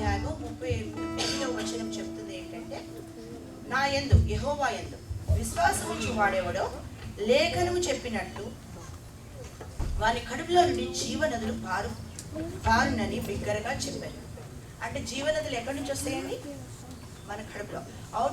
అధ్యాయము ముప్పై ఎనిమిదవ వచనం చెప్తుంది ఏంటంటే నా యందు యహోవా ఎందు విశ్వాసం వాడేవాడో లేఖనము చెప్పినట్టు వారి కడుపులో నుండి జీవనదులు పారు పారునని బిగ్గరగా చెప్పారు. అంటే జీవనదులు ఎక్కడి నుంచి వస్తాయండి? మన కడుపులో. అవుట్